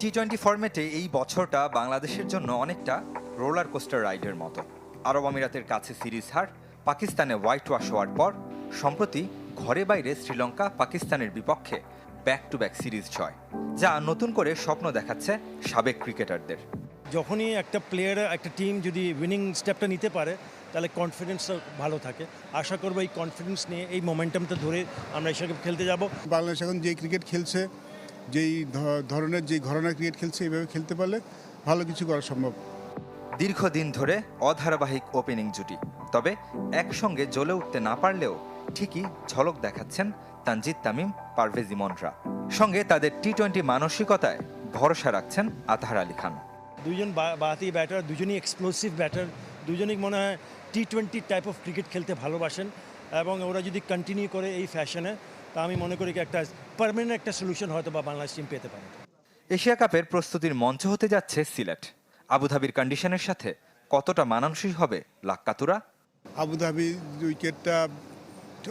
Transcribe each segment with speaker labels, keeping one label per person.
Speaker 1: T twenty ফরম্যাটে এই বছরটা বাংলাদেশের জন্য অনেকটা রোলার কোস্টার রাইডের মতো। আরব আমিরাতের কাছে সিরিজ হার পাকিস্তানে হোয়াইট ওয়াশ হওয়ার পর সম্প্রতি ঘরে বাইরে শ্রীলঙ্কা পাকিস্তানের বিপক্ষে ব্যাক টু ব্যাক সিরিজ জয় যা নতুন করে স্বপ্ন দেখাচ্ছে সাবেক ক্রিকেটারদের
Speaker 2: যখনই একটা প্লেয়ার একটা টিম যদি উইনিং স্টেপটা নিতে পারে তাহলে কনফিডেন্সটা ভালো থাকে। আশা করব এই কনফিডেন্স নিয়ে এই মোমেন্টামটা ধরে আমরা এসব খেলতে যাব।
Speaker 3: বাংলাদেশ এখন যে ক্রিকেট খেলছে যেই ধরনের যেই ঘরনার ক্রিকেট খেলছে এইভাবে খেলতে পারলে ভালো কিছু করা সম্ভব।
Speaker 1: দীর্ঘদিন ধরে অধারাবাহিক ওপেনিং জুটি। তবে একসঙ্গে জ্বলে উঠতে না পারলেও ঠিকই ঝলক দেখাচ্ছেন তানজিদ তামিম পারভেজ ইমনরা। সঙ্গে তাদের টি টোয়েন্টি মানসিকতায় ভরসা রাখছেন আতহার আলী খান।
Speaker 2: দুজন বা- বাতি ব্যাটার দুজনই এক্সপ্লোসিভ ব্যাটার দুজনই মনে হয় T twenty type of cricket খেলতে ভালোবাসেন এবং ওরা যদি কন্টিনিউ করে এই ফ্যাশনে তা আমি মনে করি কি একটা পারমানেন্ট একটা সলিউশন হয়তো বা বাংলাদেশ টিম পেতে পারে।
Speaker 1: এশিয়া কাপের প্রস্তুতির মঞ্চ হতে যাচ্ছে সিলেট। আবুধাবির কন্ডিশনের সাথে কতটা মানানসই হবে লাক্কাতুরা?
Speaker 3: আবুধাবি উইকেটটা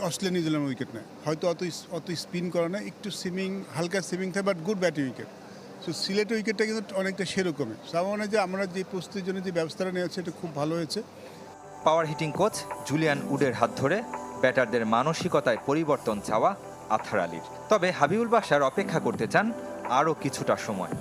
Speaker 3: অস্ট্রেলিয়া নিউজিল্যান্ড উইকেট নেয়। হয়তো অত অত স্পিন করে না একটু সুইমিং হালকা সুইমিং থাকে but good batting wicket so Sylhet উইকেটটা কিন্তু অনেকটা সেরকমই। সো আমার মনে যে আমরা যে প্রস্তুতির জন্য যে ব্যবস্থাটা নেওয়া হচ্ছে এটা খুব ভালো হয়েছে।
Speaker 1: পাওয়ার হিটিং কোচ জুলিয়ান উডের হাত ধরে ব্যাটারদের মানসিকতায় পরিবর্তন চাওয়া আথার আলীর। তবে হাবিবুল বাসার অপেক্ষা করতে চান আরও কিছুটা সময়।